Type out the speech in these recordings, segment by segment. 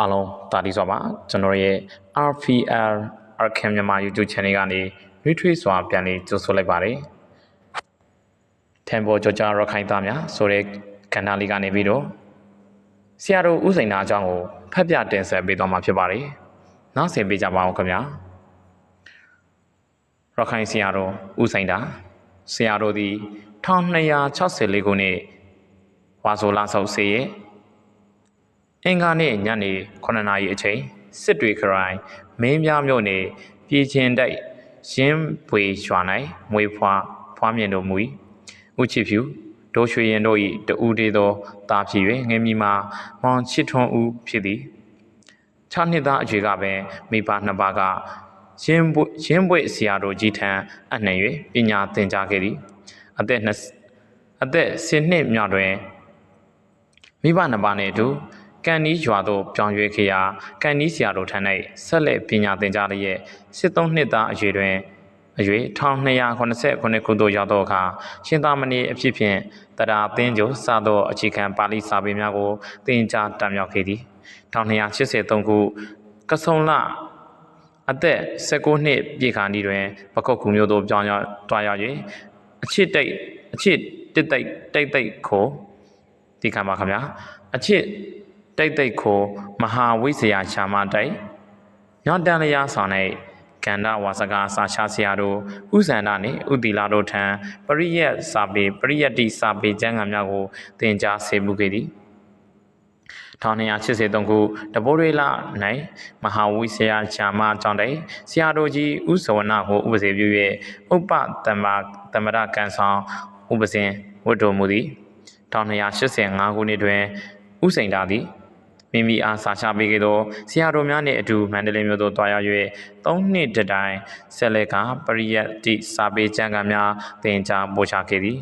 အားလုံးတာတီစွာပါကျွန်တော်ရဲ့ RPL Arkham မြန်မာ YouTube Channel ကနေရွေးထွေးစွာပြန်လည်ကြိုဆိုလိုက်ပါတယ်ထမ်ဘောကြောကြရခိုင်သားများဆိုတဲ့ကဏ္ဍလေးကနေပြီးတော့ဆရာတို့ဥစိန်နာအကြောင်းကိုဖတ်ပြတင်ဆက်ပေးသွားမှာဖြစ်ပါတယ်နောက်ဆင်ပေးကြပါအောင်ခင်ဗျာရခိုင်ဆရာတော်ဥစိန်တာဆရာတော်သည်1264ခုနှစ်ဝါဆိုလာဆောက်စေရဲ့ အင်္ဂါနေ့ညနေ9နာရီအချိန်စစ်တွေခရိုင်မင်းပြမြို့နယ်ပြည်ချင်းတိုက်ရင်းပွေရွာ၌မွေဖွာဖွားမြင်တော်မူ၏ဥချစ်ဖြူဒိုးရွှေရင်တို့၏တဦးတည်းသောတာဖြစ်၍ငယ်မီမှာမောင်ချစ်ထွန်းဦးဖြစ်သည်ခြားနှစ်သားအကျွေကပင်မိဘနှစ်ပါးကရင်းပွေရင်းပွေဆရာတော်ကြီးထံအနှံ့၍ပညာသင်ကြားခဲ့သည်အသက်20အသက်10နှစ်မြောက်တွင်မိဘနှစ်ပါးနှင့်အတူ ကန်နီးရွာသို့ပြောင်းရွှေ့ခဲ့ရာကန်နီးဆရာတော်ထံ၌ဆက်လက်ပညာသင်ကြားလျက်73နှစ်သားအရွယ်တွင်အရွယ်1289ခုသို့ရောက်သောအခါရှင်သာမဏေအဖြစ်ဖြင့်တရားသင်ကျိုးစသောအခြေခံပါဠိစာပေများကိုသင်ကြားတတ်မြောက်ခဲ့သည်1283ခုကဆုံလအသက်16နှစ်ပြည့်ခါနီးတွင်ပကုတ်ကူမျိုးသို့ပြောင်းရောက်တွားရောက်၍အချစ်တိတ်အချစ်တစ်တိတ်တိတ်တိတ်ခိုဒီကမှာခင်ဗျာအချစ် တိတ်တိတ်ခိုမဟာဝိဇ္ဇာရှာမတိုက်ညောတန်လျာဆောင်၌ကန္ဒဝါစကာစာရှာဆရာတို့ဥဇန္ဒနှင့်ဥတီလာတို့ထံပရိယတ်စာပေပရိယတ္တိစာပေကျမ်းဂန်များကိုသင်ကြားဆေမှုခဲ့သည်1283ခုတဘိုးရေလ၌မဟာဝိဆရာရှာမကျောင်းတိုင်ဆရာတော်ကြီးဥဇဝနကိုဥပစေပြု၍ဥပတမတမရကန်ဆောင်ဥပစဉ်ဝတ်တော်မူသည်1285ခုနှစ်တွင်ဥစိန်တာသည် မိမိအားစာချပေးခဲ့သောဆရာတော်များနှင့်အတူမန္တလေးမြို့သို့တွားရောက်၍၃နှစ်တတိုင်ဆက်လက်ကပရိယတ်တိစာပေကျမ်းဂန်များသင်ကြားပို့ချခဲ့သည်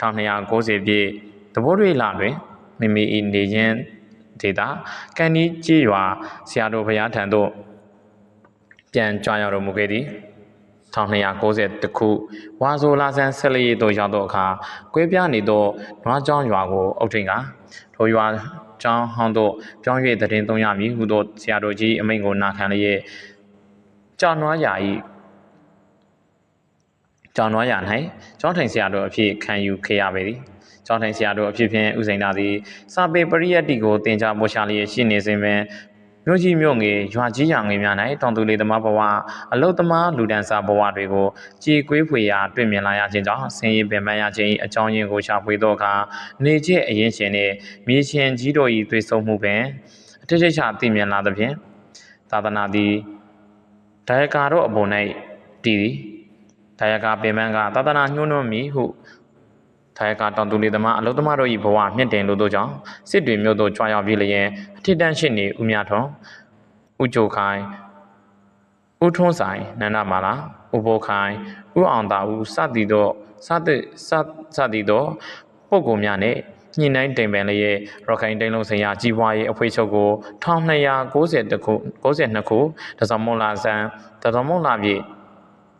1290ပြည့်တဘိုးတွေလတွင်မိမိ၏နေခြင်းဒေတာကန်နီကြေးရွာဆရာတော်ဘုရားထံသို့ပြန်ကြွရောက်တော်မူခဲ့သည်1290ခုဝါဆိုလာဆန်းဆက်လက်သို့ရောက်သောအခါကွဲပြားနေသောနွားကျောင်းရွာကိုအုပ်ထိန်ကထိုရွာ ကျောင်းဟောင်းသို့ပြောင်း၍တည်င်းသုံးရမည်ဟုသောဆရာတော်ကြီးအမိန့်ကိုနာခံလျက်ကြောင်နွားရာ၏ကြောင်နွားရာ၌ကျောင်းထိုင်ဆရာတော်အဖြစ်ခံယူခဲ့ရပေသည်ကျောင်းထိုင်ဆရာတော်အဖြစ်ဖြင့်ဥစိန်သာသည်စာပေပရိယတ်တိကိုတင် जा ပို့ချလျက်ရှိနေစဉ်ပင် မြို့ကြီးမြို့ငယ်ရွာကြီးရွာငယ်များ၌တောင်သူလေးသမားဘဝအလုတ်သမားလူဒန်းစားဘဝတွေကိုကြည်ကွေးဖွေရာတွေ့မြင်လာရခြင်းကြောင့်ဆင်းရဲပင်ပန်းရခြင်းအကြောင်းရင်းကိုရှာဖွေသောအခါနေချက်အရင်ရှင်နှင့်မြေရှင်ကြီးတို့၏တွေ့ဆုံမှုပင်အထက်ထက်ချသိမြင်လာသဖြင့်သာသနာသည်ဒါယကာတို့အပေါ်၌တည်သည်ဒါယကာပင်ပန်းကသာသနာညှိုးနှွမ်းမည်ဟု ထာယကတောင်သူလေးသမားအလုသမားတို့၏ဘဝမြင့်တင်လို့တို့ကြောင့်စစ်တွေမြို့သို့ကြွားရောက်ပြီးလျင်အထက်တန်းရှိနေဦးမြထွန်းဦးကျိုခိုင်ဦးထွန်းဆိုင်နန္ဒမာလာဦးဘိုခိုင်ဦးအောင်တာဦးစသည်သောစသည်စစသည်သောပုဂ္ဂိုလ်များနှင့်ညှိနှိုင်းတိမ်ပင်လျက်ရခိုင်တိုင်းလုံးဆိုင်ရာကြီးပွားရေးအဖွဲ့ချုပ်ကို1290ခု92ခုတစောင်းမွန်လာဆန်းတစောင်းမွန်လာပြည့်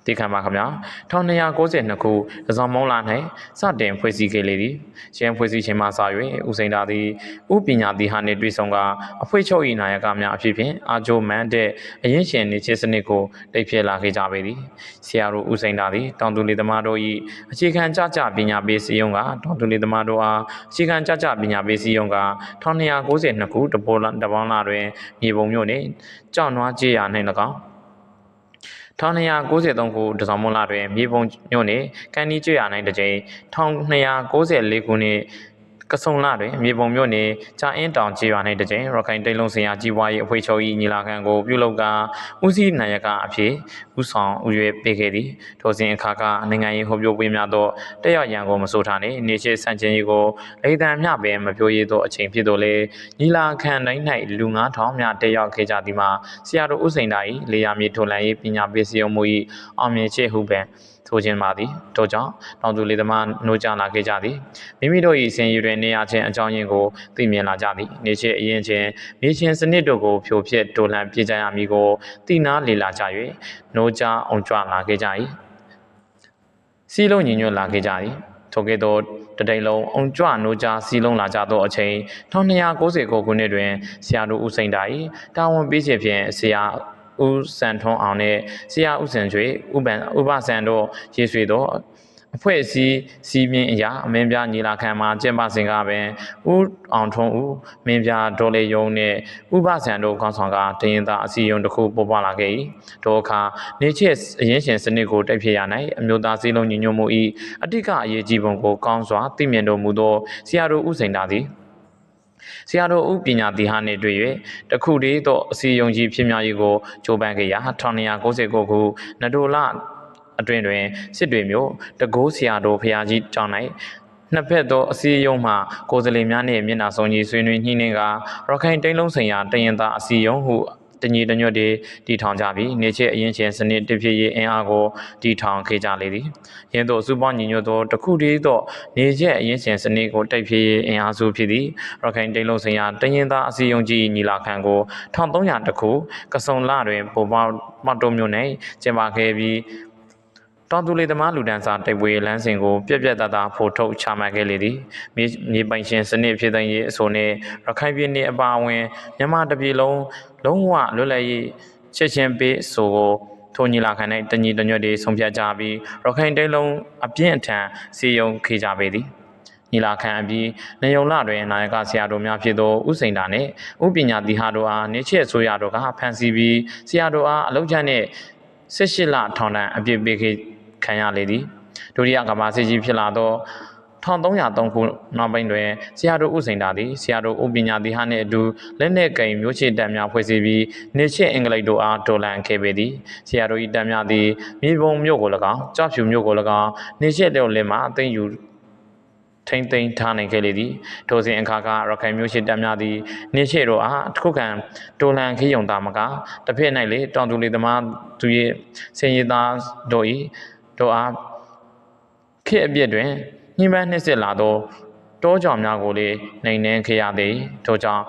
သိခံပါခင်ဗျာ1292ခုဒဇောင်မုံလာ၌စတင်ဖွဲ့စည်းခဲ့လေသည်ရန်ဖွဲ့စည်းခြင်းမှစ၍ဦးစိန်တာသည်ဥပညာတိဟာနှင့်တွေ့ဆုံကာအဖွဲ့ချုပ်၏နာယကများအဖြစ်ဖြင့်အာဂျိုမန်တဲ့အရင်ရှင်နေခြင်းစနစ်ကိုတိတ်ပြလာခဲ့ကြပေသည်ဆရာတို့ဦးစိန်တာသည်တောင်သူလေးသမားတို့၏အခြေခံကြကြပညာပေးစည်းရုံးကတောင်သူလေးသမားတို့အားအခြေခံကြကြပညာပေးစည်းရုံးက1292ခုတပေါ်တပေါင်းလာတွင်မြေပုံမြို့နှင့်ကြောက်နွားကြေးရနှင့်၎င်း 1293ခုတစောင်းမွန်လတွင်မြေပုံညွန့်နှင့်ကန်နီကျွရနိုင်တစ်ကြိမ်1294ခုနှစ် ကဆုံလတွင်မြေပုံမြို့နယ်ကြာအင်းတောင်ကျေးရွာ၌တစ်ကြိမ်ရခိုင်တိတ်လုံးစင်ရကြီးပွားရေးအဖွဲ့ချုပ်၏ညီလာခံကိုပြုလုပ်ကာဦးစီးနိုင်ရကအဖြစ်ဦးဆောင်ဦးရွယ်ပေးခဲ့သည်ထိုစဉ်အခါကနိုင်ငံရေးဟောပြောပွဲများသောတက်ရောက်ရန်ကိုမဆိုထားနှင့်နေရှိစံချင်းကြီးကိုလေတံမျှပင်မပြောရသောအချိန်ဖြစ်တော်လေညီလာခံတိုင်း၌လူ9000များတက်ရောက်ခဲ့ကြသည်မှာဆရာတော်ဦးစိန်တာ၏လေယာမြေထိုလန်ရေးပညာပေးစည်းရုံးမှု၏အောင်မြင်ခြင်းဟုပင် ဆိုခြင်းပါသည်ထို့ကြောင့်တောင်သူလေးသမားနှိုးကြလာခဲ့ကြသည်မိမိတို့၏စင်ရည်တွင်နေရခြင်းအကြောင်းရင်းကိုသိမြင်လာကြသည်နေချင်းအရင်ချင်းမြေချင်းစနစ်တို့ကိုဖြိုဖျက်တိုလန်ပြေးကြရမည်ကိုသိနာလေလာကြ၍နှိုးကြအောင်ကြွလာခဲ့ကြ၏စီလုံးညီညွတ်လာခဲ့ကြသည်ထိုကဲ့သို့တတိန်လုံးအုံကြွနိုးကြားစီးလုံးလာကြသောအချိန်1299ခုနှစ်တွင်ဆရာတို့ဦးစိန်တာ၏တာဝန်ပေးခြင်းဖြင့်ဆရာ ဦးစံထွန်းအောင်နှင့်ဆရာဦးစံကျွေဥပန်ဥပဆန်တို့ရေဆွေသောအဖွဲ့အစည်းစီးမြင့်အရာအမင်းပြညီလာခံမှာကျင်းပစဉ်ကပင်ဦးအောင်ထွန်းဦးမင်းပြဒေါ်လေယုံနှင့်ဥပဆန်တို့ခေါင်းဆောင်ကတရင်သားအစည်းအရုံးတစ်ခုပေါ်ပေါက်လာခဲ့၏ထိုအခါနေချစ်အရင်ရှင်စနစ်ကိုတိုက်ဖြစ်ရ၌အမျိုးသားစည်းလုံးညီညွတ်မှု၏အတိကအရေးကြီးပုံကိုကောင်းစွာသိမြင်တော်မူသောဆရာတော်ဦးစိန်တာသည် ဆရာတော်ဦးပညာတိဟာနှင့်တွေ့၍တခုတည်းသောအစီယုံကြီးဖြစ်မြောက်ရေးကိုကြိုးပမ်းခဲ့ရာ1299ခုနဒိုလအတွင်တွင်စစ်တွေမျိုးတကိုးဆရာတော်ဖရာကြီးကျောင်း၌နှစ်ဖက်သောအစည်းအရုံးမှကိုယ်စားလှယ်များနှင့်မျက်နှာစုံကြီးဆွေးနွေးညှိနှိုင်းကရခိုင်တိန်လုံးဆိုင်ရာတရင်သားအစည်းအရုံးဟု တညီတညွတ်တည်တည်ထောင်ကြပြီးနေချေအရင်ချင်းစနစ်တဖြစ်ရေးအင်အားကိုတည်ထောင်ခဲ့ကြလေသည်။ယင်းသို့စုပေါင်းညီညွတ်သောတစ်ခုတည်းသောနေချေအရင်ချင်းစနစ်ကိုတိုက်ဖြစ်ရေးအင်အားစုဖြစ်သည်။ရခိုင်တိန်လုံးဆိုင်ရာတရင်သားအစည်းအရုံးကြီးညီလာခံကို1300တခုကစုံလတွင်ပေါ်ပေါမတ်တုံမြို့နယ်ကျင်းပခဲ့ပြီး တောင်သူလေသမားလူဒန်းစားတိုက်ပွဲလမ်းစဉ်ကိုပြက်ပြက်သားသားဖို့ထုတ်ချမှတ်ခဲ့လေသည်မြေမြေပိုင်ရှင်စနစ်ဖြစ်တဲ့ရေးအဆိုနှင့်ရခိုင်ပြည်နယ်အပါအဝင်မြန်မာတပြည်လုံးလုံးဝလွတ်လပ်ရေးချက်ချင်းပေးအဆိုကိုထိုညီလာခံ၌တညီတညွတ်တွေဆုံးဖြတ်ကြပြီးရခိုင်တိုင်းလုံးအပြင်းအထန်စီယုံခေကြပေသည်ညီလာခံအပြီးနေုံလတွင်နာယကဆရာတော်များဖြစ်သောဥစိန်တာနှင့်ဥပညာတိဟာတို့အားနေချက်ဆိုရတို့ကဖန်စီပြီးဆရာတို့အားအလုံးချနှင့်18လထောင်ဒဏ်အပြစ်ပေးခဲ့ ခံရလေသည်ဒုတိယကမ္ဘာစစ်ကြီးဖြစ်လာသော1303ခုနောက်ပိုင်းတွင်ဆရာတော်ဥစိန်တာသည်ဆရာတော်ဥပညာတိဟနှင့်အတူလက်နက်ကင်မျိုးချစ်တပ်များဖွဲ့စည်းပြီးနေချစ်အင်္ဂလိပ်တို့အားတော်လှန်ခဲ့ပေသည်ဆရာတော်၏တပ်များသည်မြေပုံမြို့ကို၎င်းကြောက်ဖြူမြို့ကို၎င်းနေချစ်တော်လင်မှအသိယူထိမ့်သိမ်းထားနိုင်ခဲ့လေသည်ထိုစဉ်အခါကရခိုင်မျိုးရှိတပ်များသည်နေရှိတို့အားတစ်ခုခံတိုလန်ခေးုံသားမကတစ်ဖက်၌လေတောင်သူလေသမားသူ၏စင်ရသားတို့၏ တို့အားခေတ်အပြစ်တွင်ညှိပန်းနှိမ့်စစ်လာသောတောကြောင်များကိုလေနိုင်နှင်းခဲ့ရသည်ထို့ကြောင့်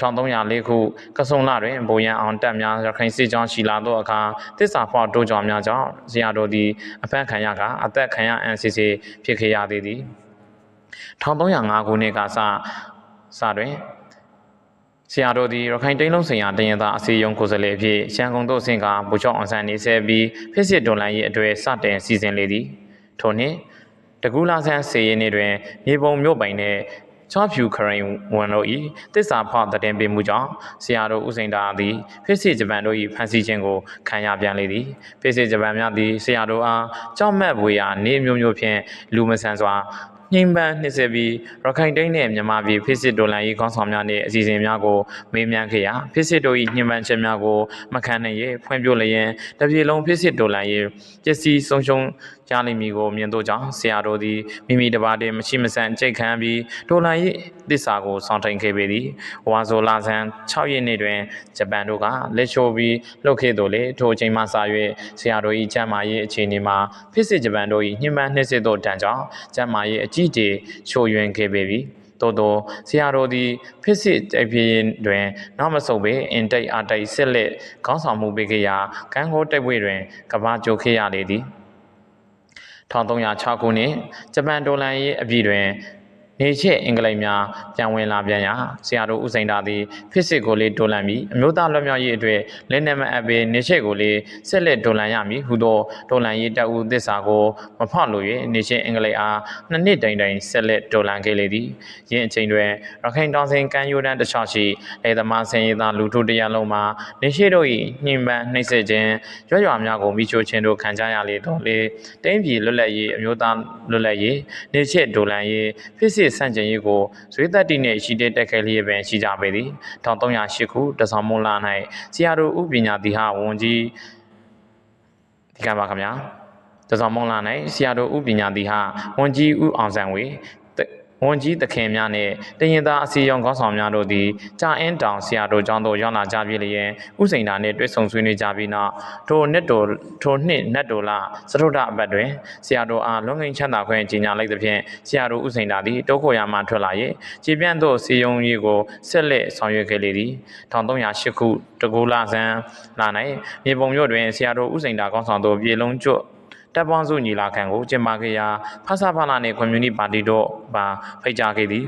1304ခုကဆုံလတွင်ဗိုလ်ရန်အောင်တပ်များရခိုင်စစ်ကြောင်းရှိလာသောအခါတစ္ဆာဖောက်တိုးကြောင်များကြောင့်ဇရာတော်သည်အဖက်ခံရကအသက်ခံရအန်စီစီဖြစ်ခဲ့ရသည်သည်1305ခုနှစ်ကစစတွင် ဆရာတော်သည်ရခိုင်တိန်လုံးဆိုင်ရာတရင်သားအစည်းအရုံးကိုယ်စားလှယ်အဖြစ်ရှမ်းကုန်းသို့ဆင့်ကဘူချောင်းအောင်ဆန်းနေဆက်ပြီးဖြစ်စစ်တော်လှန်ရေးအတွေ့စတင်စီစဉ်လေသည်ထို့နှင့်တကူလာဆန်းစေရင်တွင်မြေပုံမြို့ပိုင်နှင့်ချောဖြူခရင်ဝန်တို့၏တစ္ဆာဖောက်တည်ပေးမှုကြောင့်ဆရာတော်ဦးစိန်တာသည်ဖြစ်စစ်ဂျပန်တို့၏ဖန်ဆီးခြင်းကိုခံရပြန်လေသည်ဖြစ်စစ်ဂျပန်များသည်ဆရာတော်အားကြောက်မက်ဝေရာနေမျိုးမျိုးဖြင့်လူမဆန်စွာ ညှိပန်းနှိစက်ပြီးရခိုင်တိုင်းနဲ့မြန်မာပြည်ဖိစစ်ဒေါ်လာရေးခေါင်းဆောင်များနှင့်အစီအစဉ်များကိုမေးမြန်းခဲ့ရာဖိစစ်တို့၏ညှိပန်းချက်များကိုမခံနိုင်ရဖွင့်ပြလျင်တပြည်လုံးဖိစစ်ဒေါ်လာရေးပစ္စည်းဆုံးရှုံး ရလိမ့်မည်ကိုမြင်သောကြောင့်ဆရာတော်သည်မိမိတပါးတည်းမရှိမဆန်ကြိတ်ခံပြီးဒေါ်လာရေးသစ္စာကိုဆောင်ထိုင်ခဲ့ပေသည်ဝါဇိုလာဆန်6ရက်နေ့တွင်ဂျပန်တို့ကလက်ချိုးပြီးလှုပ်ခဲ့တော်လေထိုအချိန်မှစ၍ဆရာတော်၏ကျမ်းမာရေးအခြေအနေမှာဖိစစ်ဂျပန်တို့၏ညှိပန်းနှိစစ်သောတန်ကြောင့်ကျမ်းမာရေးအကြီးအကျယ်ချို့ယွင်းခဲ့ပေပြီတော်တော်ဆရာတော်သည်ဖြစ်စစ်တိုက်ပြင်းတွင်နောက်မဆုတ်ပေအင်တိတ်အတိုက်ဆက်လက်ခေါင်းဆောင်မှုပေးခဲ့ရာကံကိုတိုက်ပွဲတွင်ကဘာကြိုခဲ့ရလေသည် 1306ခုနှစ်ဂျပန်ဒေါ်လာရေးအပြည်တွင် နေချစ်အင်္ဂလိပ်များပြန်ဝင်လာပြန်ရာဆရာတို့ဦးစိန်တာသည်ဖစ်စစ်ကိုလေးဒေါ်လန်ပြီးအမျိုးသားလွတ်မြောက်ရေးအတွက်လက်နက်မအပ်ပေနေချစ်ကိုလေးဆက်လက်ဒေါ်လန်ရမည်ဟူသောဒေါ်လန်ရေးတပ်ဦးသစ္စာကိုမဖောက်လို့၍နေချစ်အင်္ဂလိပ်အားနှစ်နှစ်တိုင်တိုင်ဆက်လက်ဒေါ်လန်ခဲ့လေသည်ယင်းအချိန်တွင်ရခိုင်တောင်စင်ကမ်းရိုးတန်းတစ်လျှောက်ရှိလေသမားဆင်ရသားလူထုတရားလုံးမှာနေရှိတို့၏ညှိပန်းနှိမ့်ဆက်ခြင်းရွရွများကိုမိချိုခြင်းတို့ခံကြရလေတော့လေတင်းပြည်လွတ်လပ်ရေးအမျိုးသားလွတ်လပ်ရေးနေချစ်ဒေါ်လန်ရေးဖစ်စစ်ဆန့်ကျင်ရေးကိုဇွေးသက်တိနှင့်ရှိတဲ့တက်ခဲလျက်ပင်ရှိကြပေသည်1308ခုတဆောင်မွန်လာ၌ဆရာတော်ဥပညာတိဟဝန်ကြီးဒီကပါခင်ဗျာတဆောင်မွန်လာ၌ဆရာတော်ဥပညာတိဟဝန်ကြီးဥအောင်ဆန်းဝေ ဝန်ကြီးသခင်များနှင့်တရင်သားအစီရောင်ခေါင်းဆောင်များတို့သည်ကြာအင်းတောင်ဆရာတော်ကျောင်းသို့ရောက်လာကြပြီလျင်ဥစိန်တာနှင့်တွေ့ဆုံဆွေးနွေးကြပြီးနောက်ထိုနှစ်တော်ထိုနှစ်နတ်တော်လစထုဒ္ဓအပတ်တွင်ဆရာတော်အားလွန်ငင်ချမ်းသာခွင့်ကြီးညာလိုက်သဖြင့်ဆရာတော်ဥစိန်တာသည်တောခိုရာမှထွက်လာ၍ခြေပြန့်သို့စီယုံကြီးကိုဆက်လက်ဆောင်ရွက်ခဲ့လေသည်1308ခုတကူလာဆန်းလာ၌မြေပုံမြို့တွင်ဆရာတော်ဥစိန်တာခေါင်းဆောင်သို့ပြေလုံးကျွတ် တတပ်ပေါင်းစုညီလာခံကိုကျင်းပခဲ့ရာဖဆဖလာနှင့်ကွန်မြူနတီပါတီတို့ပါဖိတ်ကြားခဲ့သည်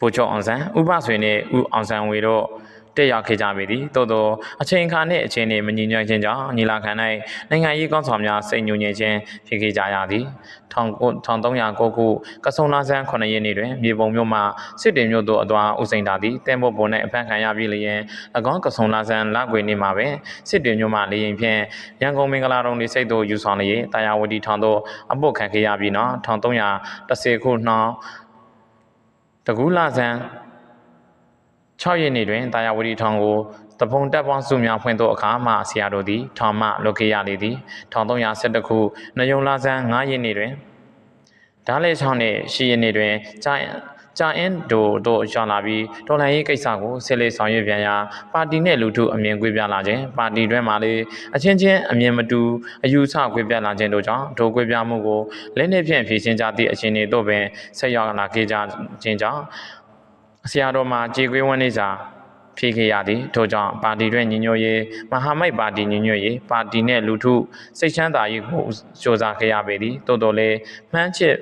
ဗိုလ်ချုပ်အောင်ဆန်းဥပဆွေနှင့်ဦးအောင်ဆန်းဝေတို့ တက်ရောက်ခဲ့ကြပေသည်သို့သောအချိန်အခါနှင့်အချိန်နှင့်မညီညွတ်ခြင်းကြောင့်ညီလာခံ၌နိုင်ငံရေးကောင်းဆောင်များစိတ်ညှို့ညင်ခြင်းဖြစ်ခဲ့ကြရသည်1309ခုကဆုံလာဆန်း9ရက်နေ့တွင်မြေပုံမြို့မှစစ်တင်မြို့သို့အသွားဦးစိန်တာသည်တဲမော့ပေါ်၌အဖမ်းခံရပြီးလျင်၎င်းကဆုံလာဆန်းလကွေနေ့မှာပင်စစ်တင်မြို့မှလေရင်ဖြင့်ရန်ကုန်မင်္ဂလာတုံးလေးစိတ်သို့ယူဆောင်လျင်တာယာဝတီထောင်သို့အပုတ်ခံခဲ့ရပြီးနောက်1310ခုနှောင်းတကူးလာဆန်း 6ရက်နေ့တွင်တာယာဝတီထောင်ကိုတပုံတက်ပေါင်းစုများဖွင့်သောအခါမှဆရာတို့သည်ထောင်မှလွတ်ခဲ့ရလေသည်1312ခုနယုံလာဆန်း9ရက်နေ့တွင်ဓားလေချောင်းနှင့်10ရက်နေ့တွင်ကြာကြာအင်းဒိုတို့ရောက်လာပြီးတော်လှန်ရေးကိစ္စကိုဆက်လက်ဆောင်ရွက်ပြန်ရာပါတီနှင့်လူထုအမြင်ကွေးပြားလာခြင်းပါတီတွင်မှလည်းအချင်းချင်းအမြင်မတူအယူဆကွေးပြားလာခြင်းတို့ကြောင့်ဒိုကွေးပြားမှုကိုလက်နက်ဖြင့်ဖြေရှင်းကြသည့်အခြေအနေတို့ပင်ဆက်ရောက်လာခဲ့ကြခြင်းကြောင့် ဆရာတော်မှာကြေကွေးဝန်းနေစာဖြေခဲ့ရသည်ထို့ကြောင့်ပါတီတွင်ညီညွတ်ရေးမဟာမိတ်ပါတီညီညွတ်ရေးပါတီနှင့်လူထုစိတ်ချမ်းသာရေးကိုစ조사ခဲ့ရပေသည်တိုးတော်လည်းမှန်းချစ်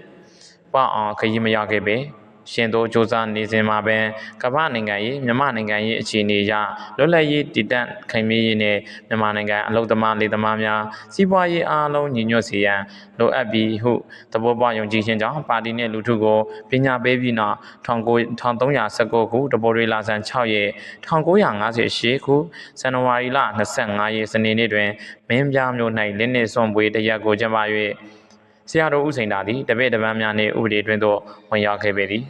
ပေါအောင်ခရီးမရခဲ့ပေ ရှင်တို့စ조사နေစဉ်မှာပင်ကမ္ဘာနိုင်ငံရေးမြန်မာနိုင်ငံရေးအခြေအနေအရလွတ်လပ်ရေးတည်တံ့ခိုင်မြဲရေးနဲ့မြန်မာနိုင်ငံအလုသမားလေသမားများစီးပွားရေးအားလုံးညီညွတ်စေရန်လိုအပ်ပြီးဟုသဘောပေါက်ယုံကြည်ခြင်းကြောင့်ပါတီနှင့်လူထုကိုပညာပေးပြီးနောက်1319ခုတဘောရီလာဆန်6ရက်1958ခုဇန်နဝါရီလ25ရက်စနေနေ့တွင်မင်းပြားမြို့၌လင်းနေစွန်ပွေတရက်ကိုကျင်းပ၍ ဆရာတော်ဦးစိန်တာသည်တပည့်တပန်းများနှင့်ဥပဒေတွင်သို့ဝင်ရောက်ခဲ့ပေသည်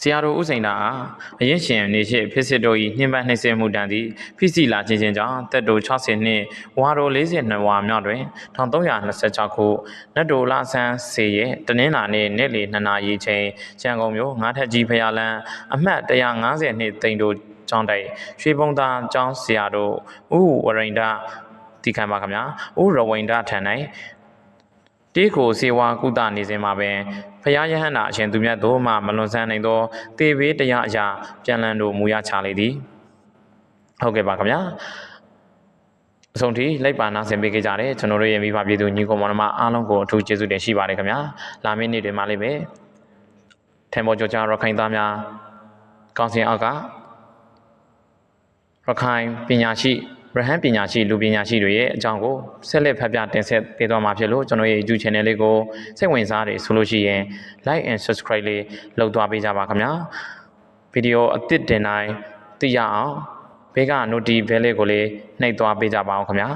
ဆရာတော်ဦးစိန်တာအားအရင်ရှင်နေရှိဖြစ်စစ်တို့၏နှိမ့်ပန်းနှိမ့်ဆက်မှုတန်သည်ဖိစီလာခြင်းချင်းကြောင့်တက်တို60နှင့်ဝါတော်42ဝါမြောက်တွင်1326ခုနတ်တော်လာဆန်းစေရဲ့တနင်္လာနေ့နေ့လယ်2နာရီချိန်ရန်ကုန်မြို့ငါးထက်ကြီးဖျားလန်းအမှတ်150နှစ်တိန်တို့ကျောင်းတိုက်ရွှေပုံသားကျောင်းဆရာတို့ဥဝရိန္ဒဒီခံပါခင်ဗျာဥရဝိန္ဒထံ၌တေး ကိုစေဝါကုသနေစဉ်မှာပင်ဖရာယဟန္တာအရှင်သူမြတ်တို့မှမလွန်ဆန်းနိုင်သောတေဘေးတရားအရာပြန်လည်တို့မူရချလေသည်ဟုတ်ကဲ့ပါခင်ဗျာအဆုံးထိလိုက်ပါနာဆင်ပေးကြကြတယ်ကျွန်တော်တို့ရဲ့မိဘပြည်သူညီကောင်မောင်နှမအားလုံးကိုအထူးကျေးဇူးတင်ရှိပါတယ်ခင်ဗျာလာမင်းနေ့တွေမှာလေးပဲထေမောကြောကြရခိုင်သားများကောင်းစင်အောက်ကရခိုင်ပညာရှိရဟန်းပညာရှိလူပညာရှိတွေရဲ့အကြောင်းကိုဆက်လက်ဖတ်ပြတင်ဆက်ပေးသွားမှာဖြစ်လို့ကျွန်တော်ရဲ့ YouTube channel လေးကိုစိတ်ဝင်စားတယ်ဆိုလို့ရှိရင် like and subscribe လေးလုပ်သွားပေးကြပါခင်ဗျာဗီဒီယိုအသစ်တင်တိုင်းသိရအောင်ဘေးက notification လေးကိုလေးနှိပ်သွားပေးကြပါအောင်ခင်ဗျာ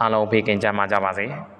အားလုံးဖေးကင်ကြမှာကြပါစေ။